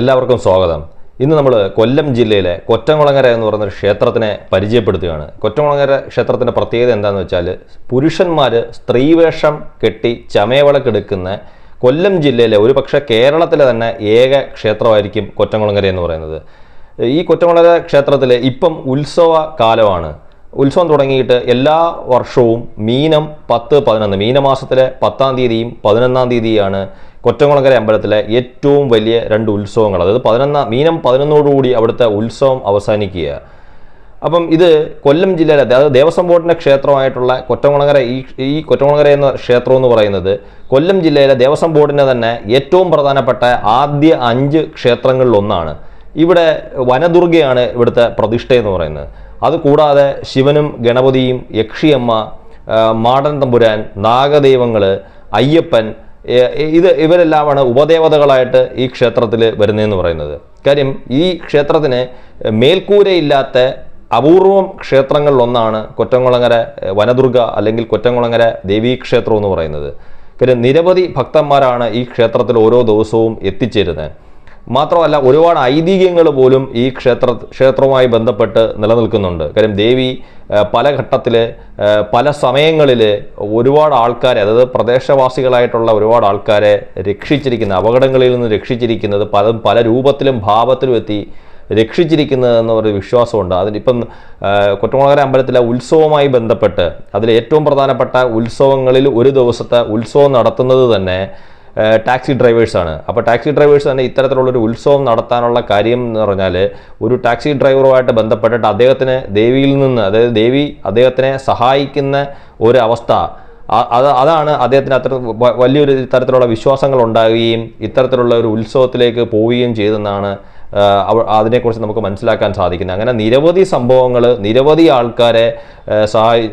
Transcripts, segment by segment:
എല്ലാവർക്കും സ്വാഗതം. ഇന്ന് നമ്മൾ കൊല്ലം ജില്ലയിലെ കൊറ്റംകുളങ്ങര എന്ന് പറയുന്ന ക്ഷേത്രത്തിനെ പരിചയപ്പെടുത്തുകയാണ്. കൊറ്റംകുളങ്ങര ക്ഷേത്രത്തിന്റെ പ്രത്യേകത എന്താണെന്ന് വെച്ചാൽ പുരുഷന്മാർ സ്ത്രീവേഷം കെട്ടി ചമയവിളക്കെടുക്കുന്ന കൊല്ലം ജില്ലയിലെ ഒരു പക്ഷേ കേരളത്തിലെ തന്നെ ഏക ക്ഷേത്രമായിരിക്കും കൊറ്റംകുളങ്ങര എന്ന് പറയുന്നത്. ഈ കൊറ്റംകുളങ്ങര ക്ഷേത്രത്തിൽ ഇപ്പം ഉത്സവ കാലമാണ് ഉത്സവം തുടങ്ങിയിട്ട് എല്ലാ വർഷവും മീനം പത്ത് പതിനൊന്ന് മീനമാസത്തിലെ പത്താം തീയതിയും പതിനൊന്നാം തീയതിയാണ് കൊറ്റംകുളങ്കര അമ്പലത്തിലെ ഏറ്റവും വലിയ രണ്ട് ഉത്സവങ്ങൾ. അതായത് പതിനൊന്നാം മീനം പതിനൊന്നോടുകൂടി അവിടുത്തെ ഉത്സവം അവസാനിക്കുക. അപ്പം ഇത് കൊല്ലം ജില്ലയിലെ അതായത് ദേവസ്വം ബോർഡിന്റെ ക്ഷേത്രമായിട്ടുള്ള കൊറ്റംകുളങ്ങര ഈ ഈ കൊറ്റംകുളങ്ങര എന്ന ക്ഷേത്രം എന്ന് പറയുന്നത് കൊല്ലം ജില്ലയിലെ ദേവസ്വം ബോർഡിന്റെ തന്നെ ഏറ്റവും പ്രധാനപ്പെട്ട ആദ്യ അഞ്ച് ക്ഷേത്രങ്ങളിലൊന്നാണ്. ഇവിടെ വനദുർഗയാണ് ഇവിടുത്തെ പ്രതിഷ്ഠയെന്ന് പറയുന്നത്. അതുകൂടാതെ ശിവനും ഗണപതിയും യക്ഷിയമ്മ മാടൻ തമ്പുരാൻ നാഗദൈവങ്ങൾ അയ്യപ്പൻ ഇത് ഇവരെല്ലാമാണ് ഉപദേവതകളായിട്ട് ഈ ക്ഷേത്രത്തിൽ വരുന്നതെന്ന് പറയുന്നത്. കാര്യം ഈ ക്ഷേത്രത്തിന് മേൽക്കൂരയില്ലാത്ത അപൂർവം ക്ഷേത്രങ്ങളിലൊന്നാണ് കൊറ്റംകുളങ്ങര വനദുർഗ അല്ലെങ്കിൽ കൊറ്റംകുളങ്ങര ദേവീക്ഷേത്രം എന്ന് പറയുന്നത്. കാര്യം നിരവധി ഭക്തന്മാരാണ് ഈ ക്ഷേത്രത്തിൽ ഓരോ ദിവസവും എത്തിച്ചേരുന്നത്. മാത്രമല്ല ഒരുപാട് ഐതിഹ്യങ്ങൾ പോലും ഈ ക്ഷേത്ര ക്ഷേത്രവുമായി ബന്ധപ്പെട്ട് നിലനിൽക്കുന്നുണ്ട്. കാര്യം ദേവി പല ഘട്ടത്തിൽ പല സമയങ്ങളിൽ ഒരുപാട് ആൾക്കാരെ അതായത് പ്രദേശവാസികളായിട്ടുള്ള ഒരുപാട് ആൾക്കാരെ രക്ഷിച്ചിരിക്കുന്ന അപകടങ്ങളിൽ നിന്ന് രക്ഷിച്ചിരിക്കുന്നത് പല പല രൂപത്തിലും ഭാവത്തിലും എത്തി രക്ഷിച്ചിരിക്കുന്നത് എന്നൊരു വിശ്വാസമുണ്ട്. അതിനിപ്പം ഇപ്പം കൊറ്റംകുളങ്ങര അമ്പലത്തിലെ ഉത്സവവുമായി ബന്ധപ്പെട്ട് അതിൽ ഏറ്റവും പ്രധാനപ്പെട്ട ഉത്സവങ്ങളിൽ ഒരു ദിവസത്തെ ഉത്സവം നടത്തുന്നത് തന്നെ ടാക്സി ഡ്രൈവേഴ്സാണ് അപ്പോൾ ടാക്സി ഡ്രൈവേഴ്സ് തന്നെ ഇത്തരത്തിലുള്ളൊരു ഉത്സവം നടത്താനുള്ള കാര്യം എന്ന് പറഞ്ഞാൽ ഒരു ടാക്സി ഡ്രൈവറുമായിട്ട് ബന്ധപ്പെട്ടിട്ട് അദ്ദേഹത്തിന് ദേവിയിൽ നിന്ന് അതായത് ദേവി അദ്ദേഹത്തിനെ സഹായിക്കുന്ന ഒരു അവസ്ഥ അത് അതാണ് അദ്ദേഹത്തിന് അത്ര വലിയൊരു തരത്തിലുള്ള വിശ്വാസങ്ങൾ ഉണ്ടാകുകയും ഇത്തരത്തിലുള്ള ഒരു ഉത്സവത്തിലേക്ക് പോവുകയും ചെയ്തെന്നാണ് അതിനെക്കുറിച്ച് നമുക്ക് മനസ്സിലാക്കാൻ സാധിക്കുന്നത് അങ്ങനെ നിരവധി സംഭവങ്ങൾ നിരവധി ആൾക്കാരെ സഹായി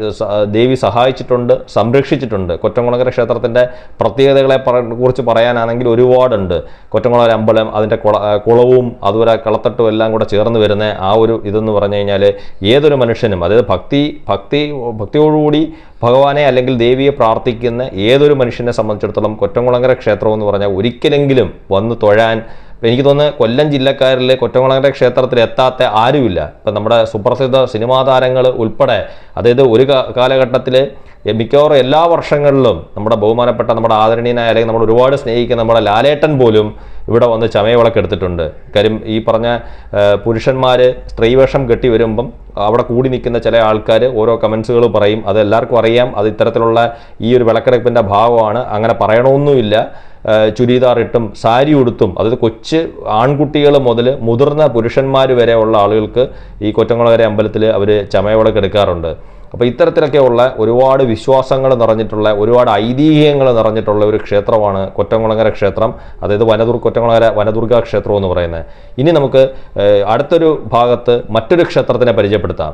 ദേവി സഹായിച്ചിട്ടുണ്ട് സംരക്ഷിച്ചിട്ടുണ്ട്. കൊറ്റംകുളങ്ങര ക്ഷേത്രത്തിന്റെ പ്രത്യേകതകളെ കുറിച്ച് പറയാനാണെങ്കിൽ ഒരുപാടുണ്ട്. കൊറ്റംകുളങ്ങര അമ്പലം അതിന്റെ കുള കുളവും അതുപോലെ കളത്തട്ടും എല്ലാം കൂടെ ചേർന്ന് വരുന്ന ആ ഒരു ഇതെന്ന് പറഞ്ഞു കഴിഞ്ഞാൽ ഏതൊരു മനുഷ്യനും അതായത് ഭക്തി ഭക്തി ഭക്തിയോടുകൂടി ഭഗവാനെ അല്ലെങ്കിൽ ദേവിയെ പ്രാർത്ഥിക്കുന്ന ഏതൊരു മനുഷ്യനെ സംബന്ധിച്ചിടത്തോളം കൊറ്റംകുളങ്ങര ക്ഷേത്രം എന്ന് പറഞ്ഞാൽ ഒരിക്കലെങ്കിലും വന്ന് തൊഴാൻ എനിക്ക് തോന്നുന്നത് കൊല്ലം ജില്ലക്കാരിൽ കൊറ്റംകുളങ്ങര ക്ഷേത്രത്തിൽ എത്താത്ത ആരുമില്ല. ഇപ്പം നമ്മുടെ സുപ്രസിദ്ധ സിനിമാ താരങ്ങൾ ഉൾപ്പെടെ അതായത് ഒരു കാലഘട്ടത്തിൽ മിക്കവാറും എല്ലാ വർഷങ്ങളിലും നമ്മുടെ ബഹുമാനപ്പെട്ട നമ്മുടെ ആദരണീയനായ അല്ലെങ്കിൽ നമ്മൾ ഒരുപാട് സ്നേഹിക്കുന്ന നമ്മുടെ ലാലേട്ടൻ പോലും ഇവിടെ വന്ന് ചമയവിളക്ക് എടുത്തിട്ടുണ്ട്. കാര്യം ഈ പറഞ്ഞ പുരുഷന്മാർ സ്ത്രീവേഷം കെട്ടി വരുമ്പം അവിടെ കൂടി നിൽക്കുന്ന ചില ആൾക്കാർ ഓരോ കമൻസുകൾ പറയും. അത് എല്ലാവർക്കും അറിയാം. അത് ഇത്തരത്തിലുള്ള ഈ ഒരു വിളക്കെടുപ്പിന്റെ ഭാഗമാണ്. അങ്ങനെ പറയണമെന്നുമില്ല. ചുരിദാർ ഇട്ടും സാരി ഉടുത്തും അതായത് കൊച്ച് ആൺകുട്ടികൾ മുതൽ മുതിർന്ന പുരുഷന്മാർ വരെ ഉള്ള ആളുകൾക്ക് ഈ കൊറ്റങ്ങളകര അമ്പലത്തിൽ അവർ ചമയവിളക്ക് എടുക്കാറുണ്ട്. അപ്പോൾ ഇത്തരത്തിലൊക്കെയുള്ള ഒരുപാട് വിശ്വാസങ്ങൾ നിറഞ്ഞിട്ടുള്ള ഒരുപാട് ഐതിഹ്യങ്ങൾ നിറഞ്ഞിട്ടുള്ള ഒരു ക്ഷേത്രമാണ് കൊറ്റംകുളങ്ങര ക്ഷേത്രം. അതായത് വനദുർ കൊറ്റംകുളങ്ങര വനദുർഗ ക്ഷേത്രം എന്ന് പറയുന്നത്. ഇനി നമുക്ക് അടുത്തൊരു ഭാഗത്ത് മറ്റൊരു ക്ഷേത്രത്തിനെ പരിചയപ്പെടുത്താം.